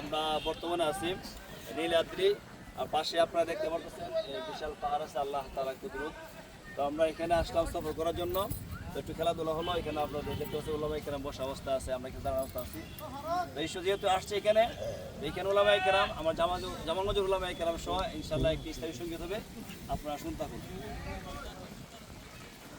আমরা পাশে আপনারা দেখতে পাচ্ছেন বিশাল আল্লাহ তালা তো আমরা এখানে আসলাম সফর করার জন্য। তো একটু খেলাধুলা হলো, এখানে আপনাদের দেখতে পাচ্ছেন ওলামা এখানে বসা অবস্থা আছে, আমরা অবস্থা আছি। তো যেহেতু আসছে এখানে এখানে ওলামা কেরাম আমার জামা জামালগঞ্জের ওলামা সহ ইনশাল্লাহ একটি সংগীত হবে। আপনারা শুনতে থাকুন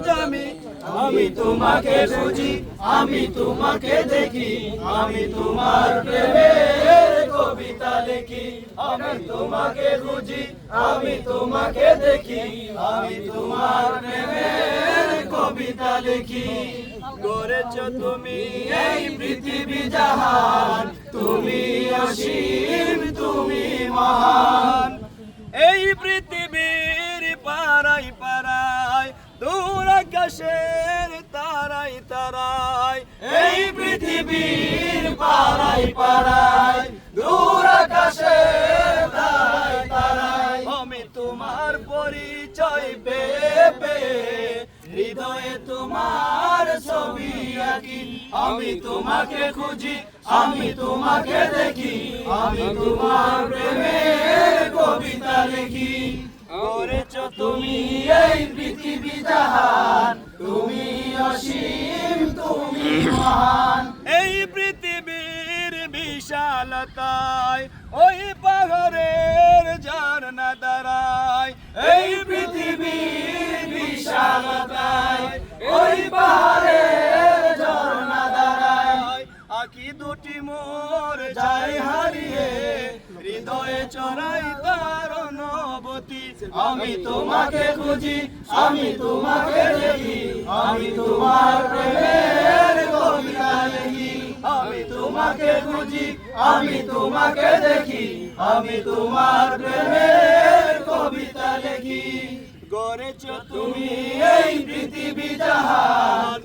বিশ্বজামী আমি তোমাকে খুঁজি, আমি তোমাকে দেখি, আমি তোমার প্রেমের কবিতা লিখি। আমি তোমাকে খুঁজি, আমি তোমাকে দেখি, আমি তোমার প্রেমের কবিতা লিখি। গড়েছ তুমি এই পৃথিবী জাহান, তুমি অসীম, তুমি মহান। এই পৃথিবীর পারাই দূর আকাশের তারাই তারাই এই পৃথিবীর পাড়াই পাড়াই দূর আকাশে তারাই তারাই আমি তোমার পরিচয় পেয়ে পেয়ে হৃদয়ে তোমার ছবি আঁকি। আমি তোমাকে খুঁজি আমি তোমাকে দেখি। আমি তোমার প্রেমের কবিতা লিখি। করেছ তুমি এই পৃথিবী বিশালতায় ওই পাহাড়ের ঝর্ণা দাঁড়ায় এই পৃথিবীর বিশালতায়, ওই পাহাড়ের ঝর্ণা দাঁড়ায় আকি দুটি মোর যায় হারিয়ে, হৃদয়ে চড়াই তার নবতী আমি তোমাকে খুঁজি, আমি তোমাকে দেখি, আমি তোমার প্রেমের তোমাকে খুঁজি, আমি তোমাকে দেখি, আমি তোমার প্রেমের কবিতা লেখি। গড়েছ তুমি এই পৃথিবী জাহান